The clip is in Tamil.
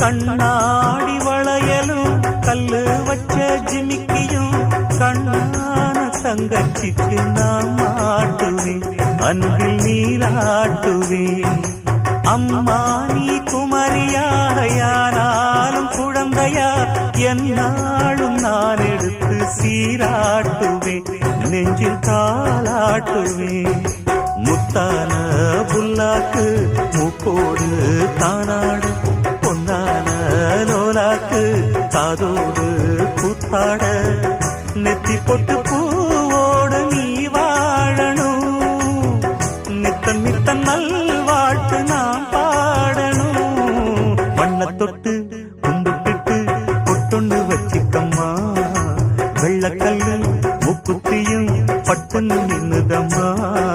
கண்ணாடி வளையலும் கல்லு வச்ச ஜிமிக்கியும் கண்ணான தங்கச்சிக்கு நான் மாட்டுவேன் அன்பில் நீராட்டுவேன். அம்மா நீ குமரியாக யாராலும் குழந்தையா என்னாலும் நான் எடுத்து சீராட்டுவேன் நெஞ்சில் காலாட்டுவேன் முத்தான புல்லாக்கு மூக்கோடு தானாடு அதோடு புத்தாட நெத்தி பொட்டு பூவோடு நீ வாழணும். நித்தன் நித்தன் நல்வாழ்த்து நாம் பாடணும். மண்ண தொட்டு கும்பிட்டு பொட்டொன்னு வச்சுக்கம்மா. வெள்ளக்கல்லு முக்குத்தியும் பட்டுன்னு நின்னுதம்மா.